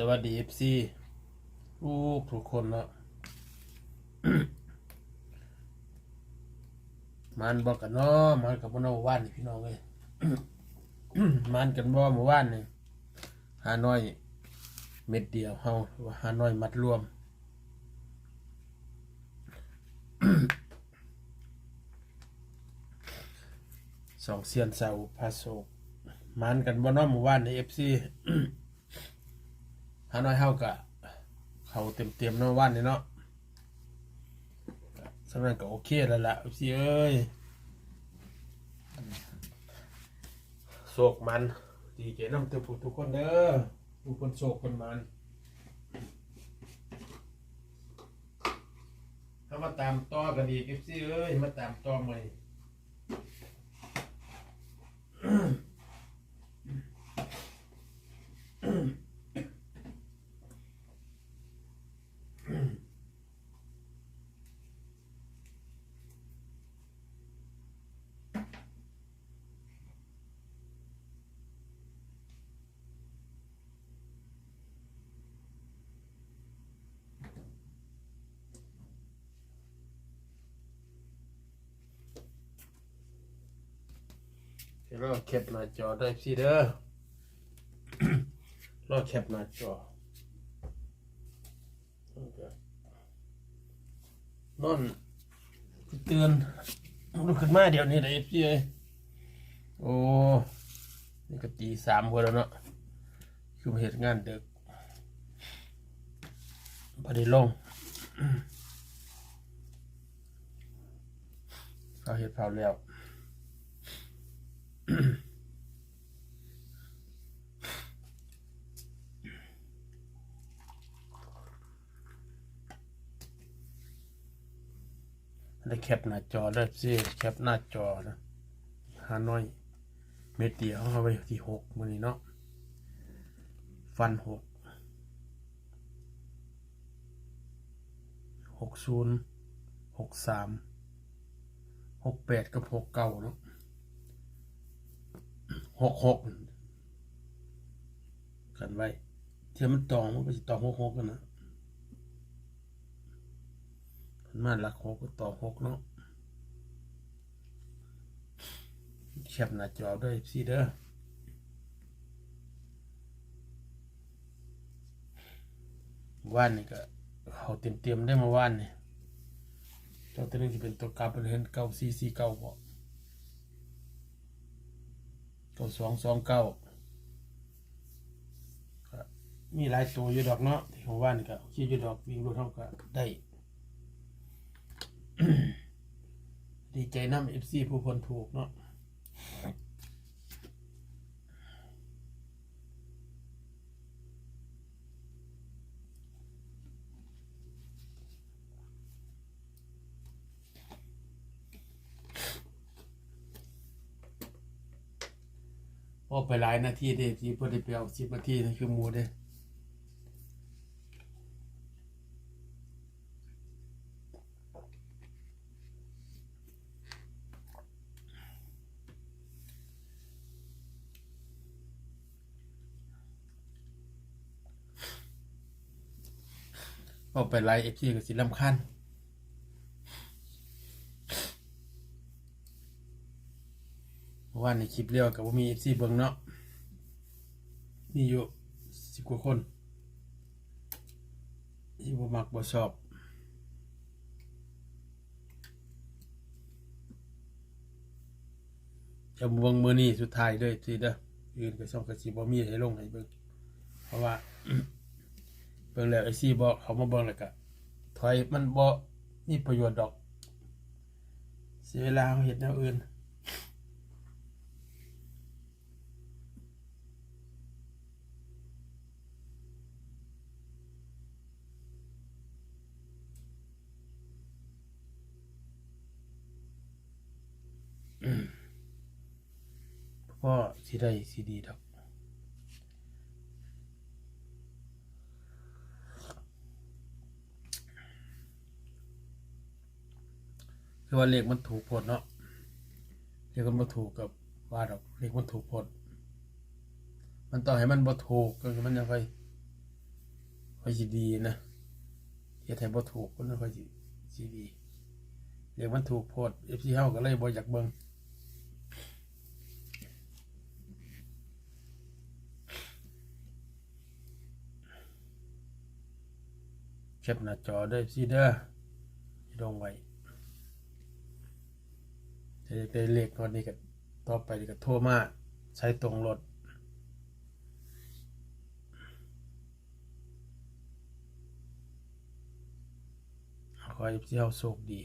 สวัสดีเอฟซีทุกทุกคนเนาะมันบอกกันเนาะมันกับมันเอาว่านนี่พี่น้องเลยมันกันบ่เมื่อวานนี่หานอยเม็ดเดียวเฮาหรือว่าหานอยมัดรวมสองเซียนเสาพาโศกมันกันบ่เนาะเมื่อวานในเอฟซี หาน้อยเฮากะเขาเต็มเต็มนาะวันนี้เนาะสำหรับก็โอเคแล้วล่ะพี่เอ้ยโศกมันดีเจน้ำเตือผู้ทุกคนเด้อทุกคนโศกคนมันถ้ามาตามต่อกันดีเอฟซีเอ้ยมาตามต่อใหม่ เดี๋ยวเราแคปหน้าจอได้พี่เด้อเรอแคปหน้าจอนอนเตือนลุกขึ้นมาเดี๋ยวนี้เลยพี่เอ้ยโอ้นี่ก็ตีสามคนแล้วเนาะคือเหตุงานเด็กพอดีลงเขาเหตุเผาแล้ว ได้แคปหน้าจอได้สิแคปหน้าจอนะฮานอย เมดเดียวเอาไปที่หกมันนี้เนาะฟันหกหกศูนย์หกสามหกแปดกับหกเก้าเนาะ หกหกกันไว้เทียมันตองมันก็จะตองหกหกกันนะมันมาหลักหกก็ต่อหกเนาะแคปหน้าจอด้วยสิเด้อว่านนี่ก็เขาเตรียมเตรียมๆได้มาว่านนี่ตัวตัวนึงจะเป็นตัวกลับเป็นเห็นเก้าสี่สี่เก้าบ่ ตัวสองสองเก้ามีหลายตัวอยู่ดอกเนาะที่ของว่านี่ก็คิดอยู่ดอกวิ่งรูเท่าก็ได้ ดีใจน้ำเอฟซีผู้คนถูกเนาะ พอไปหลายนาทีเด้ที่พอได้ไปเอาสิบนาทีนั่นคือหมูเด้พอาไปหลายเอฟซีก็สิลำคันเพราะ ว่าในคลิปเรียวกับว่ามีเอฟซีเบิ่งเนาะมีอยู่สิบกว่าคนที่บ่มักบ่ชอบจะเบิ่งมือนี้สุดท้ายเลยทีเด้ออื่นก็ช่องกสิบ่มีให้ลงให้เบิ่งเพราะว่าเบิ่งแล้วไอซี่บ่เขามาเบิ่งแล้วก็ถอยมันบ่มีประโยชน์ดอกเสียเวลาเฮ็ดแนวอื่น พ่อสิได้สิดีดอกคือว่าเลขมันถูกผลเนาะเลขมันบ่ถูกกับว่าดอกเลขมันถูกผลมันต้องให้มันบ่ถูกก็คือมันยังไงค่อยสิดีนะเฮ็ดให้บ่ถูกมันค่อยสิสิดีเรียกมันถูกโพด FC เฮาก็เลยบ่อยากเบิ่ง แคปหน้าจอได้สิเด้อลงไว้จะได้เลขตอนนี้กับต่อไปกับทั่วมาใช้ตรงรถขอให้พี่เฮาโชคดี